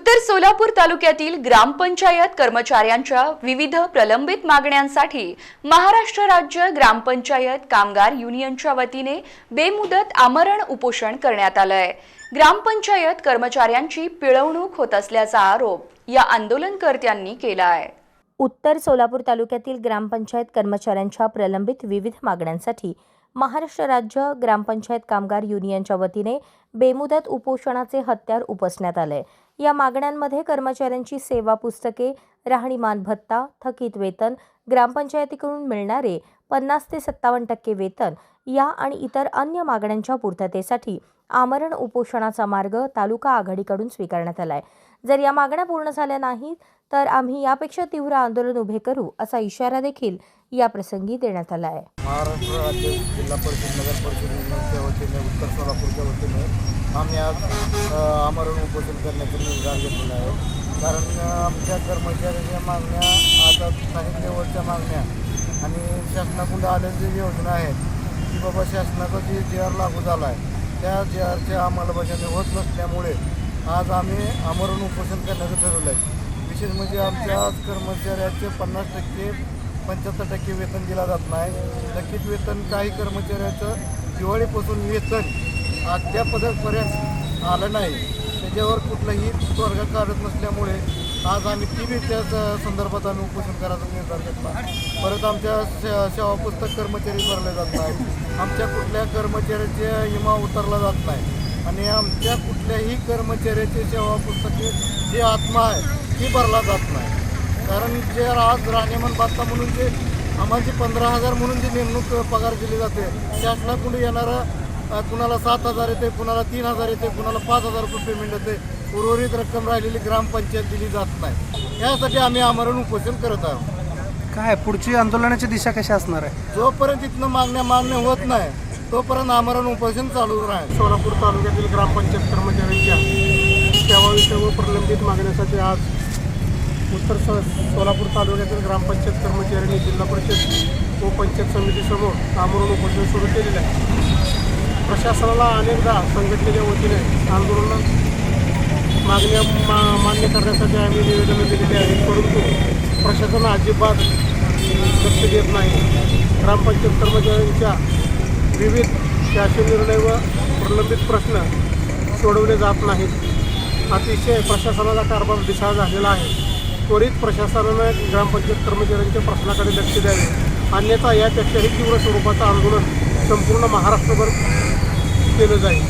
उत्तर सोलापूर तालुक्यातील ग्रामपंचायत कर्मचाऱ्यांच्या विविध प्रलंबित मागण्यांसाठी महाराष्ट्र राज्य ग्रामपंचायत कामगार युनियनच्या वतीने बेमुदत आमरण उपोषण करण्यात आलंय. ग्रामपंचायत कर्मचाऱ्यांची पिळवणूक होत असल्याचा आरोप या आंदोलनकर्त्यांनी केला आहे उत्तर सोलापूर तालुक्यातील ग्रामपंचायत कर्मचाऱ्यांच्या प्रलंबित विविध मागण्यांसाठी महाराष्ट्र राज्य ग्रामपंचायत कामगार युनियनच्या वतीने बेमुदत उपोषणाचे हत्यार उपसण्यात आले. या मागण्यांमध्ये कर्मचाऱ्यांची सेवा पुस्तके राहणीमान भत्ता थकीत वेतन ग्रामपंचायतीकडून मिळणारे पन्नास ते सत्तावन्न टक्के वेतन या आणि इतर अन्य मागण्यांच्या पूर्ततेसाठी आमरण उपोषणाचा मार्ग तालुका आघाडीकडून स्वीकारण्यात आला आहे जर या मागण्या पूर्ण झाल्या नाहीत तर आम्ही यापेक्षा तीव्र आंदोलन उभे करू असा इशारा देखील या प्रसंगी देण्यात आला आहे. महाराष्ट्र राज्य जिल्हा परिषद नगर परिषद युनियनच्या वतीने उत्तर सोलापूरच्या वतीने आम्ही आज आमरण उपोषण करण्याचा निर्धार घेतलेला आहे. कारण आमच्या कर्मचाऱ्यांच्या मागण्या आता काही लेवलच्या मागण्या आणि शासनाकडून आलेल्या जी योजना आहेत की बाबा शासनाचा जे जी आर लागू झाला आहे त्या जे आरच्या अंमलबजावणी होत नसल्यामुळे आज आम्ही आमरण उपोषण करण्याचं ठरवलं आहे विशेष म्हणजे आमच्या कर्मचाऱ्याचे पन्नास टक्के पंच्याहत्तर टक्के वेतन दिला जात नाही. थकीत वेतन काही कर्मचाऱ्याचं दिवाळीपासून वेतन अद्यापपर्यंत आलं नाही. त्याच्यावर कुठलंही स्वर्ग काढत नसल्यामुळे आज आम्ही ती बी त्याच संदर्भात आम्ही उपोषण करायचा निर्धार घेतला. परत आमच्या सेवा पुस्तक कर्मचारी भरले जात नाही आमच्या कुठल्या कर्मचाऱ्याचे विमा उतरला जात नाही. आणि आमच्या कुठल्याही कर्मचाऱ्याचे सेवा पुस्तके जी आत्मा आहे ती भरला जात नाही. कारण जे आज राहणीमान भत्ता म्हणून जे आम्हाला जी पंधरा हजार म्हणून जी नेमणूक पगार केली जाते शासनाकडून येणारं कुणाला सात हजार येते कुणाला तीन हजार येते कुणाला पाच हजार रुपये पेमेंट येते उर्वरित रक्कम राहिलेली ग्रामपंचायत दिली जात नाही. यासाठी आम्ही आमरण उपोषण करत आहोत. काय पुढची आंदोलनाची दिशा कशी असणार आहे? जोपर्यंत इथनं मागण्या मान्य होत नाही तोपर्यंत आमरण उपोषण चालू राहील. सोलापूर तालुक्यातील ग्रामपंचायत कर्मचाऱ्यांच्या सेवाविषयी व प्रलंबित मागण्यासाठी आज उत्तर सो सोलापूर तालुक्यातील ग्रामपंचायत कर्मचाऱ्यांनी जिल्हा परिषद व पंचायत समितीसमोर आमरण उपोषण सुरू केलेले आहे. प्रशासनाला अनेकदा संघटनेच्या वतीने आंदोलन मागण्या मा मान्य करण्यासाठी आम्ही निवेदनं दिलेली आहेत परंतु प्रशासन अजिबात लक्ष देत नाही. ग्रामपंचायत कर्मचाऱ्यांच्या विविध शासन निर्णय व प्रलंबित प्रश्न सोडवले जात नाहीत. अतिशय प्रशासनाचा कारभार दिशा झालेला आहे. त्वरित प्रशासनानं ग्रामपंचायत कर्मचाऱ्यांच्या प्रश्नाकडे लक्ष द्यावे. अन्यथा यापेक्षाही तीव्र स्वरूपाचं आंदोलन संपूर्ण महाराष्ट्रभर केलं जाईल.